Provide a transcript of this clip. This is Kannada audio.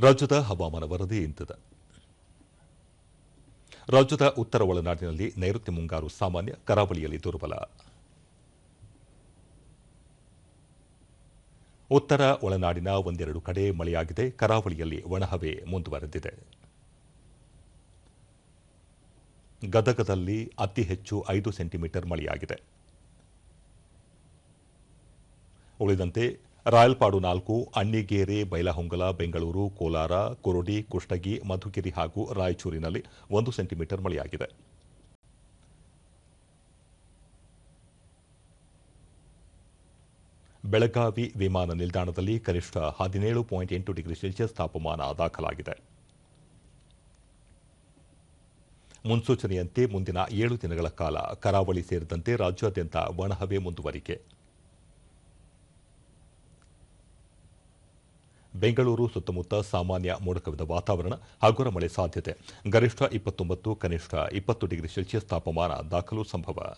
ರಾಜ್ಯದ ಹವಾಮಾನ ವರದಿ ಇಂತಿದೆ. ರಾಜ್ಯದ ಉತ್ತರ ಒಳನಾಡಿನಲ್ಲಿ ನೈಋತ್ಯ ಮುಂಗಾರು ಸಾಮಾನ್ಯ ಕರಾವಳಿಯಲ್ಲಿ ದುರ್ಬಲ. ಉತ್ತರ ಒಳನಾಡಿನ ಒಂದೆರಡು ಕಡೆ ಮಳೆಯಾಗಿದೆ. ಕರಾವಳಿಯಲ್ಲಿ ಒಣಹವೆ ಮುಂದುವರೆದಿದೆ. ಗದಗದಲ್ಲಿ ಅತಿ ಹೆಚ್ಚು ಐದು ಸೆಂಟಿಮೀಟರ್ ಮಳೆಯಾಗಿದೆ. ಉಳಿದಂತೆ ರಾಯಲ್ಪಾಡು ನಾಲ್ಕು, ಅಣ್ಣಿಗೇರಿ, ಬೈಲಹೊಂಗಲ, ಬೆಂಗಳೂರು, ಕೋಲಾರ, ಕುರುಡಿ, ಕುಷ್ಟಗಿ, ಮಧುಗಿರಿ ಹಾಗೂ ರಾಯಚೂರಿನಲ್ಲಿ ಒಂದು ಸೆಂಟಿಮೀಟರ್ ಮಳೆಯಾಗಿದೆ. ಬೆಳಗಾವಿ ವಿಮಾನ ನಿಲ್ದಾಣದಲ್ಲಿ ಕನಿಷ್ಠ ಹದಿನೇಳು ಪಾಯಿಂಟ್ ಎಂಟು ಡಿಗ್ರಿ ಸೆಲ್ಸಿಯಸ್ ತಾಪಮಾನ ದಾಖಲಾಗಿದೆ. ಮುನ್ಸೂಚನೆಯಂತೆ ಮುಂದಿನ ಏಳು ದಿನಗಳ ಕಾಲ ಕರಾವಳಿ ಸೇರಿದಂತೆ ರಾಜ್ಯಾದ್ಯಂತ ಒಣಹವೆ ಮುಂದುವರಿಕೆ. ಬೆಂಗಳೂರು ಸುತ್ತಮುತ್ತ ಸಾಮಾನ್ಯ ಮೋಡಕವಿದ ವಾತಾವರಣ ಹಗುರ ಮಳೆ ಸಾಧ್ಯತೆ. ಗರಿಷ್ಠ ಇಪ್ಪತ್ತೊಂಬತ್ತು, ಕನಿಷ್ಠ ಇಪ್ಪತ್ತು ಡಿಗ್ರಿ ಸೆಲ್ಸಿಯಸ್ ತಾಪಮಾನ ದಾಖಲು ಸಂಭವ.